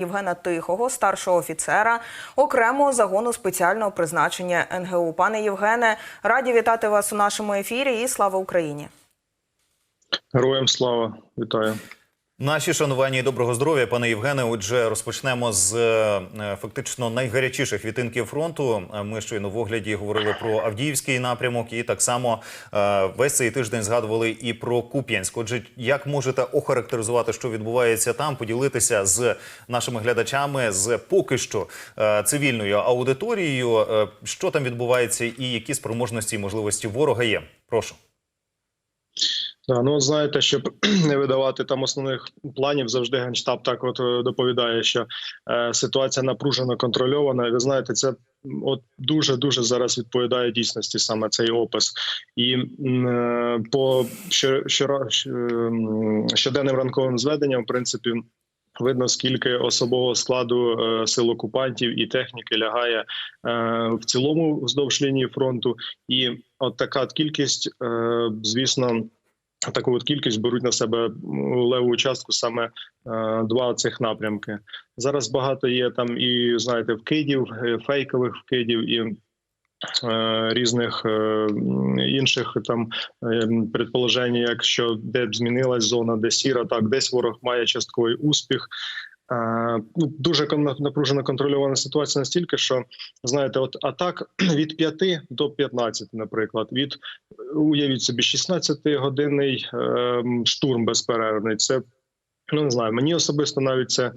Євгена Тихого, старшого офіцера окремого загону спеціального призначення НГУ. Пане Євгене, раді вітати вас у нашому ефірі і слава Україні. Героям слава вітаю. Наші шанування і доброго здоров'я, пане Євгене. Отже, розпочнемо з е, фактично найгарячіших вітинків фронту. Е, Ми щойно в огляді говорили про Авдіївський напрямок, і так само е, весь цей тиждень згадували і про Куп'янськ. Отже, як можете охарактеризувати, що відбувається там, поділитися з нашими глядачами з поки що е, цивільною аудиторією, е, що там відбувається, і які спроможності і можливості ворога є? Прошу. Ну знаєте, щоб не видавати там основних планів, завжди генштаб так от е, доповідає, що е, ситуація напружено контрольована. Ви знаєте, це от дуже дуже зараз відповідає дійсності саме цей опис. І е, по що, щора- щ- ем, щоденним ранковим зведенням, в принципі. Видно, скільки особового складу е, сил окупантів і техніки лягає е, в цілому вздовж лінії фронту, і от така кількість, е, звісно, таку от кількість беруть на себе леву частку саме е, два цих напрямки. Зараз багато є там і знаєте вкидів, е, фейкових вкидів і. е, Різних інших там предположень, якщо де б змінилась зона, де сіра, так десь ворог має частковий успіх. Ну, дуже напружена контрольована ситуація настільки, що знаєте, от атак від 5 до 15, наприклад, від уявіть собі 16-годинний е, штурм безперервний. Це ну не знаю. Мені особисто навіть це е,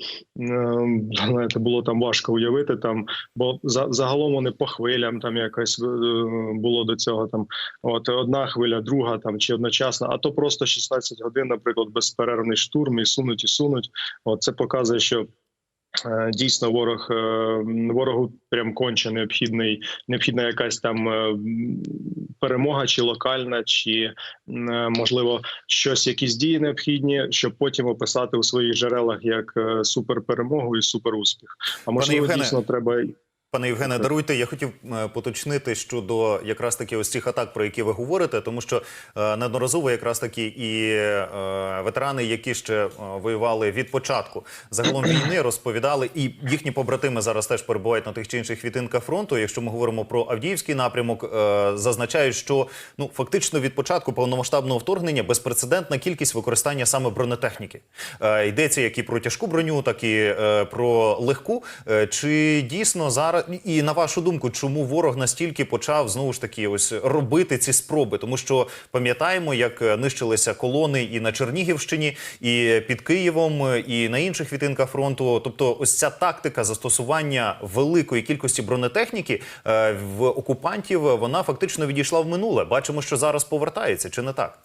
знаєте, було там важко уявити там, бо за, загалом вони по хвилям там якось е, було до цього. Там от одна хвиля, друга там чи одночасно, а то просто 16 годин, наприклад, безперервний штурм і сунуть і сунуть. От це показує, що. Е, Дійсно, ворог е, ворогу прям конче необхідний, необхідна якась там е, перемога, чи локальна, чи можливо щось, якісь дії необхідні, щоб потім описати у своїх джерелах як суперперемогу і суперуспіх. А можливо, Євгене, дійсно треба Пане Євгене, даруйте, я хотів е, поточнити щодо якраз таки ось цих атак, про які ви говорите, тому що е, неодноразово якраз таки і е, ветерани, які ще е, воювали від початку загалом війни, розповідали, і їхні побратими зараз теж перебувають на тих чи інших вітинках фронту. Якщо ми говоримо про Авдіївський напрямок, е, зазначають, що ну фактично від початку повномасштабного вторгнення безпрецедентна кількість використання саме бронетехніки. Е, йдеться як і про тяжку броню, так і е, про легку. Е, чи дійсно зараз і на вашу думку, чому ворог настільки почав знову ж таки ось робити ці спроби? Тому що пам'ятаємо, як нищилися колони і на Чернігівщині, і під Києвом, і на інших вітинках фронту. Тобто, ось ця тактика застосування великої кількості бронетехніки е, в окупантів вона фактично відійшла в минуле. Бачимо, що зараз повертається, чи не так?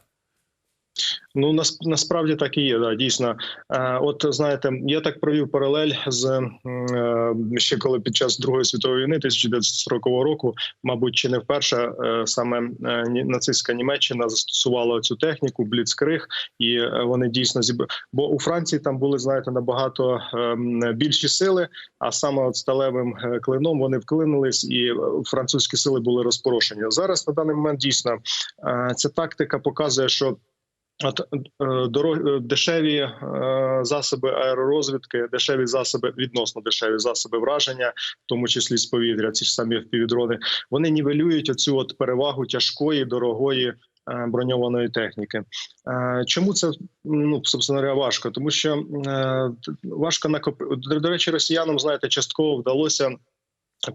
Ну нас, насправді так і є. Да, дійсно, е, от знаєте, я так провів паралель з е, ще коли під час Другої світової війни 1940 року, мабуть, чи не вперше е, саме нацистська Німеччина застосувала цю техніку Бліцкриг, і вони дійсно зіб... Бо у Франції там були знаєте набагато більші сили, а саме от сталевим клином вони вклинились, і французькі сили були розпорошені. Зараз на даний момент дійсно ця тактика показує, що Е, дороги дешеві е, засоби аеророзвідки, дешеві засоби відносно дешеві засоби враження, в тому числі з повітря, ці ж самі впівдрони, вони нівелюють оцю от перевагу тяжкої, дорогої. е, Броньованої техніки, Е, чому це ну собственно важко? Тому що е, важко накоп... до речі, росіянам знаєте, частково вдалося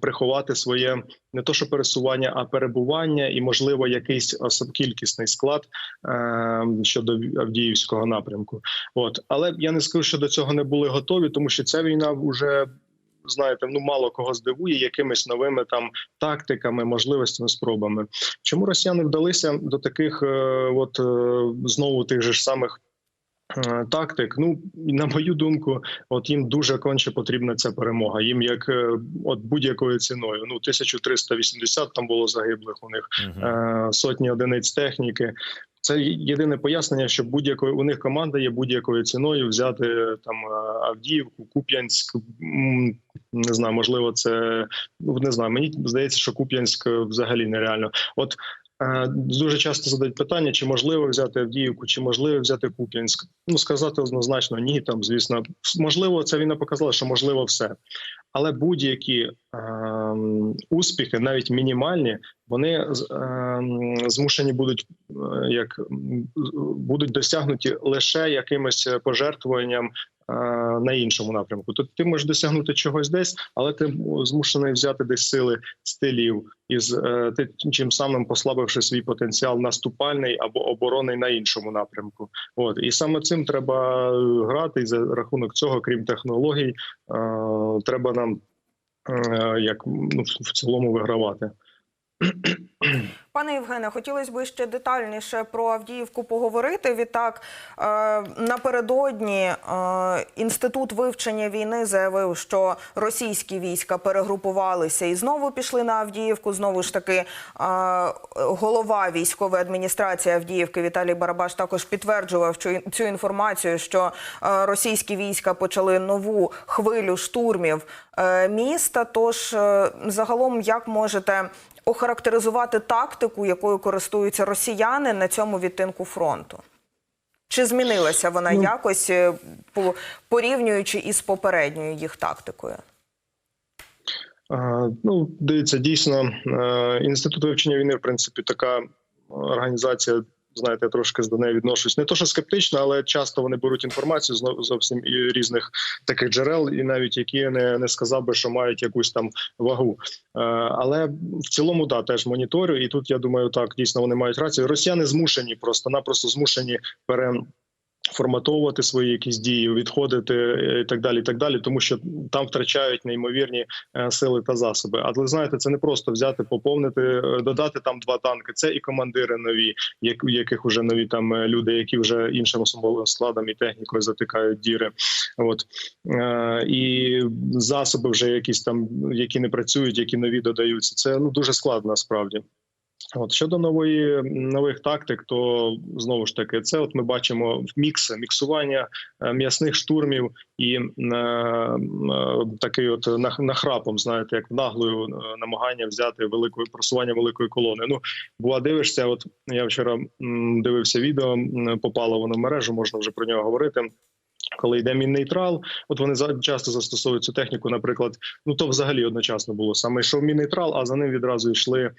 приховати своє не то, що пересування, а перебування, і можливо якийсь кількісний склад е, щодо Авдіївського напрямку. От але я не скажу, що до цього не були готові, тому що ця війна вже. Знаєте, ну мало кого здивує якимись новими там тактиками, можливостями, спробами. Чому росіяни вдалися до таких, е, от е, знову тих же ж самих тактик? Ну на мою думку, от їм дуже конче потрібна ця перемога. Їм як е, от будь-якою ціною. Ну 1380 там було загиблих у них е, сотні одиниць техніки. Це єдине пояснення, що будь-якої у них команда є будь-якою ціною взяти там е, Авдіївку, Куп'янськ. Не знаю, можливо, це ну не знаю. Мені здається, що Куп'янськ е, взагалі нереально. От Е, Дуже часто задають питання, чи можливо взяти Авдіївку, чи можливо взяти Куп'янськ. Ну сказати однозначно, ні. Там звісно, можливо, ця війна показала, що можливо все. Але будь-які ем, успіхи, навіть мінімальні, вони ем, змушені будуть е, як будуть досягнуті лише якимось пожертвуванням. е, На іншому напрямку, тобто ти можеш досягнути чогось десь, але ти змушений взяти десь сили з тилів, із е, ти чим самим послабивши свій потенціал наступальний або оборонний на іншому напрямку. От і саме цим треба е, грати. І за рахунок цього, крім технологій, е, треба нам як ну, в цілому вигравати. Пане Євгене, хотілося б ще детальніше про Авдіївку поговорити. Відтак е, напередодні е, інститут вивчення війни заявив, що російські війська перегрупувалися і знову пішли на Авдіївку. Знову ж таки, е, голова військової адміністрації Авдіївки Віталій Барабаш також підтверджував цю, інформацію, що російські війська почали нову хвилю штурмів міста. Тож загалом, як можете охарактеризувати тактику, якою користуються росіяни на цьому відтинку фронту? Чи змінилася вона Ну. якось е, по- порівнюючи із попередньою їх тактикою? Ну, дивіться, дійсно, е, інститут вивчення війни, в принципі, така організація. Знаєте, я трошки до неї відношусь. Не то, що скептично, але часто вони беруть інформацію з зовсім і різних таких джерел, і навіть які не, не сказав би, що мають якусь там вагу. Е, Але в цілому, да, теж моніторю. І тут я думаю, так дійсно вони мають рацію. Росіяни змушені просто-напросто змушені пере. Форматовувати свої якісь дії, відходити е, і так далі, і так далі, тому що там втрачають неймовірні е, сили та засоби. Але знаєте, це не просто взяти, поповнити, е, додати там два танки. Це і командири нові, як у яких вже нові там люди, які вже іншим особовим складом і технікою затикають діри. От і засоби вже якісь там, які не працюють, які нові додаються. Це ну дуже складно насправді. От щодо нової нових тактик, то знову ж таки, це от ми бачимо мікс, міксування е, м'ясних штурмів і е, е, такий от нах- нахрапом, знаєте, як наглою е, намагання взяти великою просування великої колони. Ну була дивишся. От я вчора дивився відео, попало воно в мережу, можна вже про нього говорити. Коли йде міннейтрал, от вони часто застосовують цю техніку. Наприклад, ну то взагалі одночасно було саме йшов міннейтрал, а за ним відразу йшли е,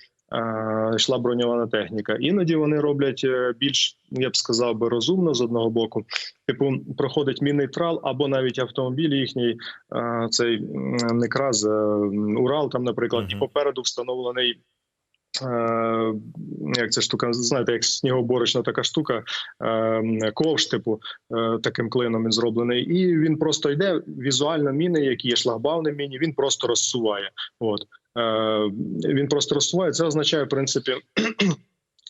йшла броньована техніка. Іноді вони роблять е, більш, я б сказав би, розумно з одного боку. Типу, проходить міннейтрал, або навіть автомобіль їхній е, цей м, не е, Урал, там, наприклад, і попереду встановлений. Е, як ця штука, знаєте, як снігоборочна така штука, е, ковш, типу, е, таким клином він зроблений, і він просто йде візуально міни, які є шлагбауни міні, він просто розсуває. От він просто розсуває. Це означає, в принципі.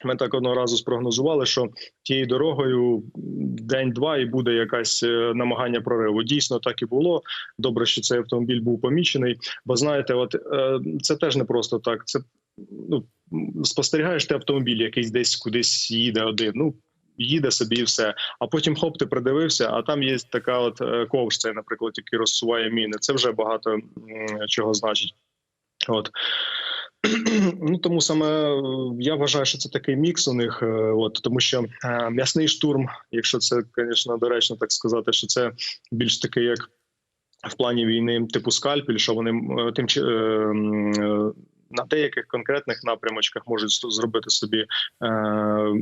Ми так одного разу спрогнозували, що тією дорогою день-два і буде якась е, намагання прориву. Дійсно, так і було. Добре, що цей автомобіль був помічений. Бо знаєте, от е, це теж не просто так. Це ну спостерігаєш ти автомобіль, якийсь десь кудись їде один. Ну їде собі і все. А потім хоп, ти придивився, а там є така от е, ковш, це, наприклад, який розсуває міни. Це вже багато чого значить. От. Ну тому саме е, я вважаю, що це такий мікс у них. е, От тому, що е, м'ясний штурм, якщо це, звісно, доречно так сказати, що це більш такий, як в плані війни, типу скальпель, що вони е, тим е, е, на деяких конкретних напрямочках можуть зробити собі е, е,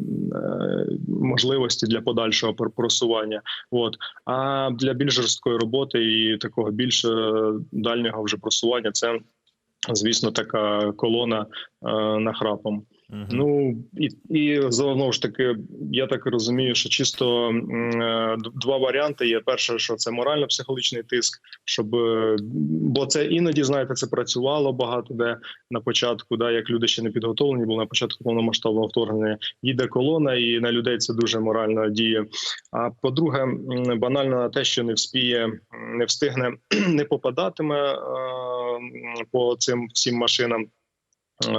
можливості для подальшого пр- просування. От а для більш жорсткої роботи і такого більш дальнього вже просування, це звісно така колона е, нахрапом. Мгм. Ну і, і знову ж таки, я так розумію, що чисто е, два варіанти є. Перше, що це морально-психологічний тиск, щоб е, бо це іноді знаєте, це працювало багато де на початку, да, як люди ще не підготовлені, були на початку повномасштабного вторгнення. Їде колона, і на людей це дуже морально діє. А по-друге, банально на те, що не вспіє, не встигне, не попадатиме е, по цим всім машинам е,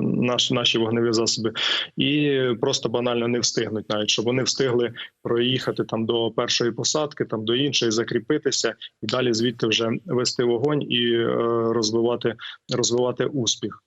наш, наші вогневі засоби, і просто банально не встигнуть, навіть щоб вони встигли проїхати там до першої посадки, там до іншої, закріпитися і далі звідти вже вести вогонь і е, розвивати, розвивати успіх.